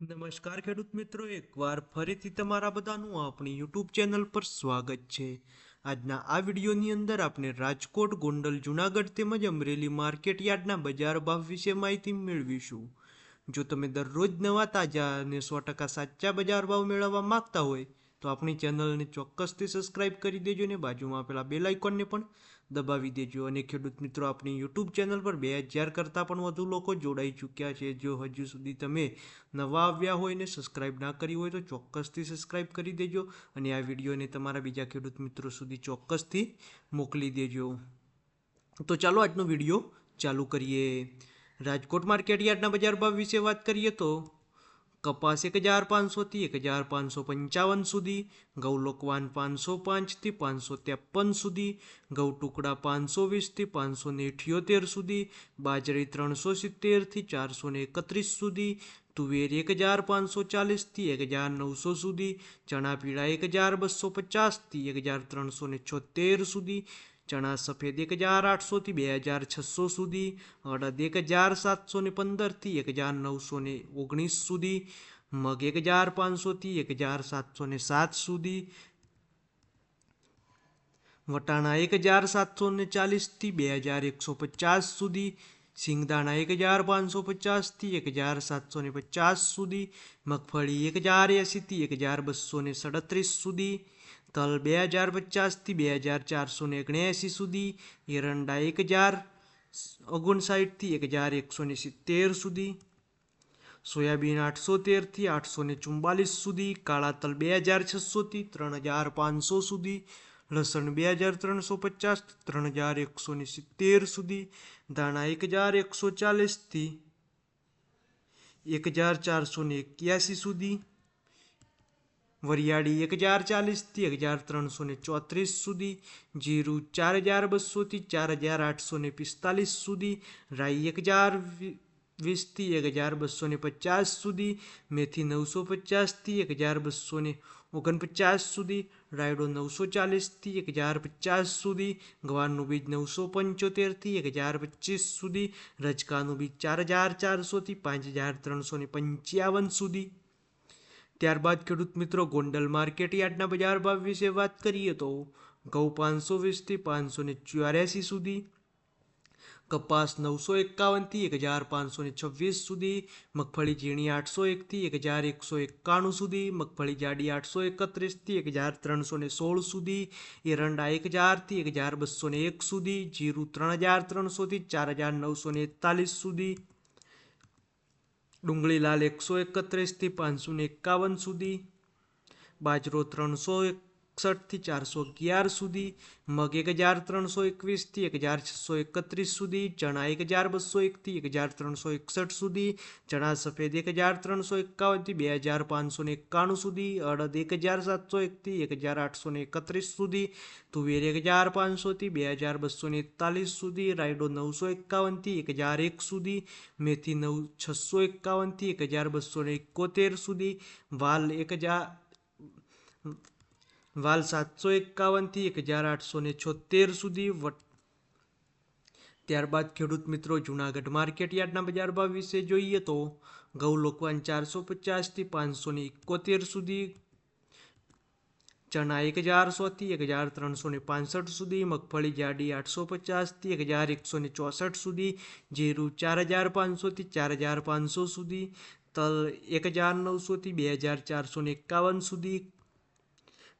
નમસ્કાર ખેડૂત મિત્રો, એકવાર ફરીથી તમારા બધાનું આપણી યુટ્યુબ ચેનલ પર સ્વાગત છે. આજના આ વિડીયોની અંદર આપણે રાજકોટ, ગોંડલ, જુનાગઢ તેમજ અમરેલી માર્કેટ યાર્ડના બજાર ભાવ વિશે માહિતી મેળવીશું. જો તમે દરરોજ નવા તાજા અને સો ટકા સાચા બજાર ભાવ મેળવવા માગતા હોય તો આપણી ચેનલને ચોક્કસથી સબસ્ક્રાઇબ કરી દેજો અને બાજુમાં આપેલા બેલ આઇકોનને પણ દબાવી દેજો. અને ખેડૂત મિત્રો, આપણી યુટ્યુબ ચેનલ પર બે હજાર કરતાં પણ વધુ લોકો જોડાઈ ચૂક્યા છે. જો હજુ સુધી તમે નવા આવ્યા હોય ને સબસ્ક્રાઇબ ના કરી હોય તો ચોક્કસથી સબસ્ક્રાઇબ કરી દેજો અને આ વિડીયોને તમારા બીજા ખેડૂત મિત્રો સુધી ચોક્કસથી મોકલી દેજો. તો ચાલો આજનો વીડિયો ચાલુ કરીએ. રાજકોટ માર્કેટ યાર્ડના બજાર ભાવ વિશે વાત કરીએ તો કપાસ એક હજાર પાંચસોથી એક હજાર પાંચસો પંચાવન સુધી ઘઉં લોકવાન પાંચસો પાંચથી પાંચસો ત્રેપન સુધી ઘઉં ટુકડા પાંચસો વીસથી પાંચસો ને અઠ્યોતેર સુધી, બાજરી ત્રણસો સિત્તેરથી ચારસો ને એકત્રીસ સુધી, તુવેર એક હજાર પાંચસો ચાલીસથી એક હજાર નવસો સુધી, ચણા પીળા એક હજાર બસો પચાસથી એક હજાર ત્રણસો ને છોતેર સુધી ચણા સફેદ એક હજાર આઠસોથી બે હજાર છસો સુધી અડદ એક હજાર સાતસો ને પંદરથી એક હજાર નવસો ને ઓગણીસ સુધી મગ એક હજાર પાંચસોથી એક હજાર સાતસો ને સાત સુધી વટાણા એક હજાર સાતસો ને ચાલીસથી બે હજાર એકસો પચાસ સુધી સિંગદાણા એક હજાર પાંચસો પચાસથી એક હજાર સાતસો ને પચાસ સુધી મગફળી એક હજાર એંસીથી એક હજાર બસો ને સડત્રીસ સુધી તલ બે હજાર પચાસથી બે હજાર ચારસો ને ઓગણએંસી સુધી, એરંડા એક હજાર, ઓગણસાઠથી એક હજાર એકસો ને સિત્તેર સુધી, સોયાબીન આઠસો તેરથી આઠસો ને ચુમ્બાલીસ સુધી કાળા તલ બે હજાર છસોથી ત્રણ હજાર પાંચસો સુધી, લસણ બે હજાર ત્રણસો પચાસ ત્રણ હજાર એકસો ને સિત્તેર સુધી, ધાણા એક હજાર એકસો ચાલીસથી એક હજાર ચારસો ને એક્યાસી સુધી વરિયાળી એક હજાર ચાલીસથી એક હજાર ત્રણસો ને ચોત્રીસ સુધી, જીરું ચાર હજાર બસોથી ચાર હજાર આઠસો ને પિસ્તાલીસ સુધી, રાઈ એક હજાર વીસથી એક હજાર બસો ને પચાસ સુધી, મેથી નવસો પચાસથી એક હજાર બસો ને ઓગણપચાસ સુધી, રાયડો નવસો ચાલીસથી એક હજાર પચાસ સુધી, ગવારનું બીજ નવસો પંચોતેરથી એક હજાર પચીસ સુધી, રજકાનું બીજ ચાર હજાર ચારસોથી પાંચ હજાર ત્રણસો ને પંચાવન સુધી. ત્યારબાદ ખેડૂત મિત્રો ગોંડલ માર્કેટ યાર્ડના બજાર ભાવ વિશે વાત કરીએ તો ઘઉં પાંચસો વીસથી પાંચસો ને ચોર્યાસી સુધી, કપાસ નવસો એકાવનથી એક હજાર પાંચસો ને છવ્વીસ સુધી, મગફળી ઝીણી આઠસો એકથી એક હજાર એકસો એકાણું સુધી, મગફળી જાડી આઠસો એકત્રીસથી એક હજાર ત્રણસો ને સોળ સુધી, એરંડા એક હજારથી એક હજાર બસો ને એક સુધી, જીરું ત્રણ હજાર ત્રણસોથી ચાર હજાર નવસો ને એકતાલીસ સુધી. ડુંગળી લાલ એકસો એકત્રીસથી પાંચસો એકાવન સુધી. બાજરો ત્રણસો એકસઠથી ચારસો અગિયાર સુધી મગ એક હજાર ત્રણસો એકવીસથી એક હજાર છસો એકત્રીસ સુધી ચણા એક હજાર બસો એકથી એક હજાર ત્રણસો એકસઠ સુધી ચણા સફેદ એક હજાર ત્રણસો એકાવનથી બે હજાર પાંચસો ને એકાણું સુધી અડદ એક હજાર સાતસો એકથી એક હજાર આઠસો ને એકત્રીસ સુધી તુવેર એક હજાર પાંચસોથી બે હજાર બસો ને એકતાલીસ સુધી રાયડો નવસો એકાવનથી એક હજાર એક સુધી મેથી નવ છસો એકાવનથી એક હજાર બસો ને એકોતેર સુધી વાલ એક હજાર વાલ સાતસો એકાવનથી એક હજાર આઠસો ને છોતેર સુધી ત્યારબાદ ખેડૂત મિત્રો જુનાગઢ માર્કેટ યાર્ડના બજાર ભાવ વિશે જોઈએ તો ઘઉં લોકવાન ચારસો પચાસથી પાંચસો ને એકોતેર સુધી, ચણા એક હજાર સોથી એક હજાર ત્રણસો ને પાંસઠ સુધી, મગફળી જાડી આઠસો પચાસથી એક હજાર એકસો ને ચોસઠ સુધી, જીરું ચાર હજાર પાંચસોથી ચાર હજાર પાંચસો સુધી, તલ એક હજાર નવસોથી બે હજાર ચારસો ને એકાવન સુધી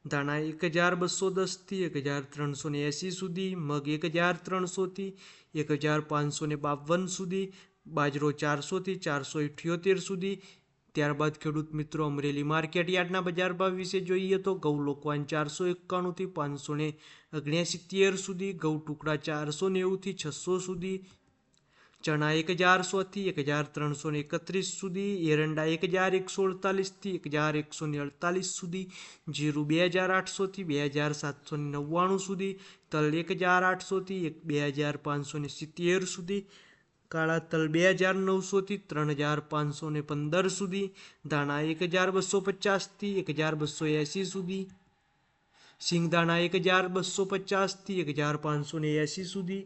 ધાણા એક હજાર બસો દસથી એક હજાર ત્રણસો ને એંસી સુધી, મગ એક હજાર ત્રણસોથી એક હજાર પાંચસો ને બાવન સુધી, બાજરો ચારસોથી ચારસો અઠ્યોતેર સુધી. ત્યારબાદ ખેડૂત મિત્રો અમરેલી માર્કેટ યાર્ડના બજાર ભાવ વિશે જોઈએ તો ઘઉં લોકવાન ચારસો એકાણુંથી પાંચસો ને ઓગણસિત્તેર સુધી ઘઉં ટુકડા ચારસો નેવુંથી છસો સુધી ચણા એક હજાર સોથી એક હજાર ત્રણસો ને એકત્રીસ સુધી, એરંડા એક હજાર એકસો અડતાલીસથી એક હજાર એકસો ને અડતાલીસ સુધી, જીરું બે હજાર આઠસોથી બે હજાર સાતસો ને નવ્વાણું સુધી, તલ એક હજાર આઠસોથી એક બે હજાર પાંચસો ને સિત્તેર સુધી, કાળા તલ બે હજાર નવસોથી ત્રણ હજાર પાંચસો ને પંદર સુધી, ધાણા એક હજાર બસો પચાસથી એક હજાર બસો એંસી સુધી, સિંગદાણા એક હજાર બસો પચાસથી એક હજાર પાંચસો ને એંસી સુધી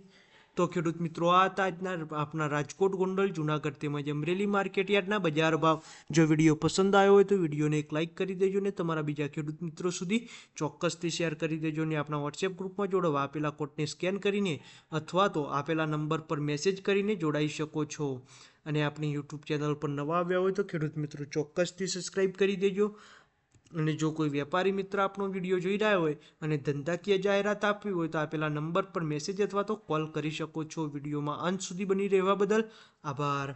તો ખેડૂત મિત્રો, આ હતા આજના આપણા રાજકોટ ગોંડલ, જુનાગઢ તેમજ અમરેલી માર્કેટ યાર્ડના બજાર ભાવ. જો વીડિયો પસંદ આવ્યો હોય તો વિડીયોને એક લાઇક કરી દેજો ને તમારા બીજા ખેડૂત મિત્રો સુધી ચોક્કસથી શેર કરી દેજો ને આપણા વોટ્સએપ ગ્રુપમાં જોડવા આપેલા કોડને સ્કેન કરીને અથવા તો આપેલા નંબર પર મેસેજ કરીને જોડાઈ શકો છો. અને આપણી યુટ્યુબ ચેનલ પર નવા આવ્યા હોય તો ખેડૂત મિત્રો ચોક્કસથી સબસ્ક્રાઈબ કરી દેજો. અને જો કોઈ વેપારી મિત્ર આપણો વીડિયો જોઈ રહ્યા હોય અને ધંધાકીય જાહેરાત આપવી હોય તો આપેલા નંબર પર મેસેજ અથવા તો કોલ કરી શકો છો. વિડીયોમાં અંત સુધી બની રહેવા બદલ આભાર.